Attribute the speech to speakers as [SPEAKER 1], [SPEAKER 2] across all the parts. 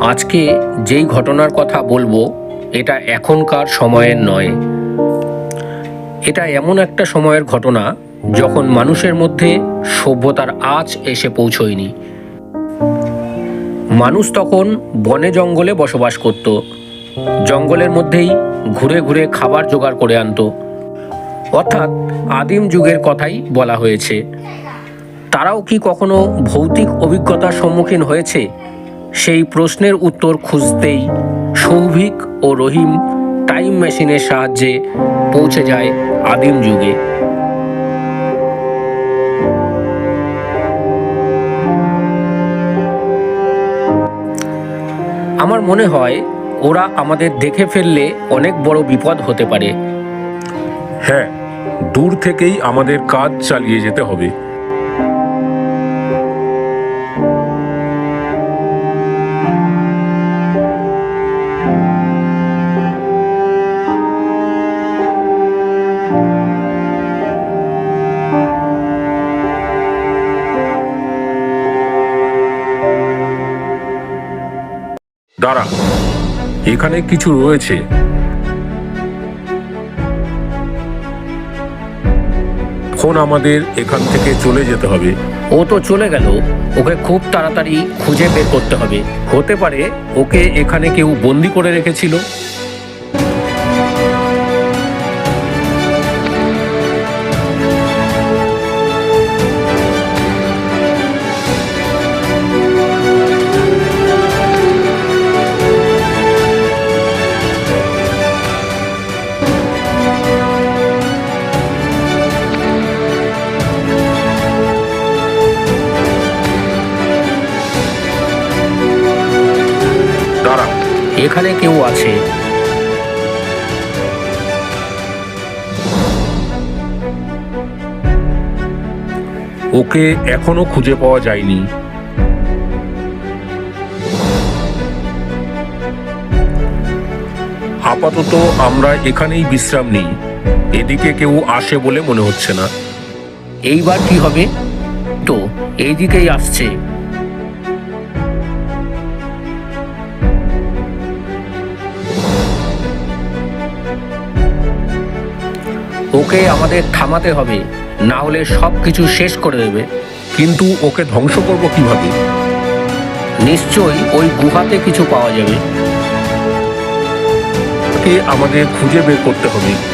[SPEAKER 1] আজকে যেই ঘটনার কথা বলব, এটা এখনকার সময়ের নয়। এটা এমন একটা সময়ের ঘটনা যখন মানুষের মধ্যে সভ্যতার আঁচ এসে পৌঁছয়নি। মানুষ তখন বনে জঙ্গলে বসবাস করত। জঙ্গলের মধ্যেই ঘুরে ঘুরে খাবার জোগাড় করে আনতো। অর্থাৎ আদিম যুগের কথাই বলা হয়েছে। তারাও কি কখনো ভৌতিক অভিজ্ঞতার সম্মুখীন হয়েছে? সেই প্রশ্নের উত্তর খুঁজতেই সৌভিক ও রহিম টাইম মেশিনের সাহায্যে পৌঁছে যায় আদিম যুগে। আমার মনে হয় ওরা আমাদের দেখে ফেললে অনেক বড় বিপদ হতে পারে।
[SPEAKER 2] হ্যাঁ দূর থেকেই আমাদের কাজ চালিয়ে যেতে হবে। দাঁড়া। এখানে কিছু রয়েছে। ফোন আমাদের এখান থেকে চলে যেতে হবে।
[SPEAKER 1] ও তো চলে গেল। ওকে খুব তাড়াতাড়ি খুঁজে বের করতে হবে। হতে পারে ওকে এখানে কেউ বন্দি করে রেখেছিল। এখানে কেউ আছে?
[SPEAKER 2] ওকে এখনও খুঁজে পাওয়া যায়নি। আপাতত আমরা এখানেই বিশ্রাম নিই। এদিকে কেউ আসে বলে মনে হচ্ছে না।
[SPEAKER 1] এইবার কি হবে? তো এইদিকেই আসছে। ওকে আমাদের থামাতে হবে না হলে সব কিছু শেষ করে দেবে।
[SPEAKER 2] কিন্তু ওকে ধ্বংস করব কীভাবে?
[SPEAKER 1] নিশ্চয়ই ওই গুহাতে কিছু পাওয়া যাবে।
[SPEAKER 2] ওকে আমাদের খুঁজে বের করতে হবে।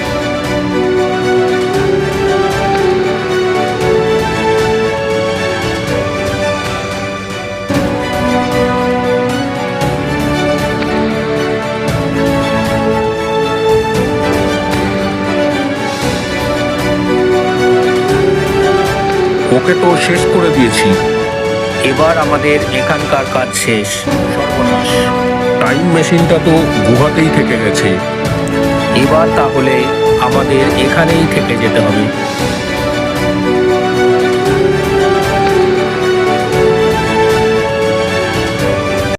[SPEAKER 2] ওকে তো শেষ করে দিয়েছি।
[SPEAKER 1] এবার আমাদের এখানকার কাজ শেষ সর্বনাশ।
[SPEAKER 2] টাইম মেশিনটা তো গুহাতেই থেকে গেছে।
[SPEAKER 1] এবার তাহলে আমাদের এখানেই থেকে যেতে হবে।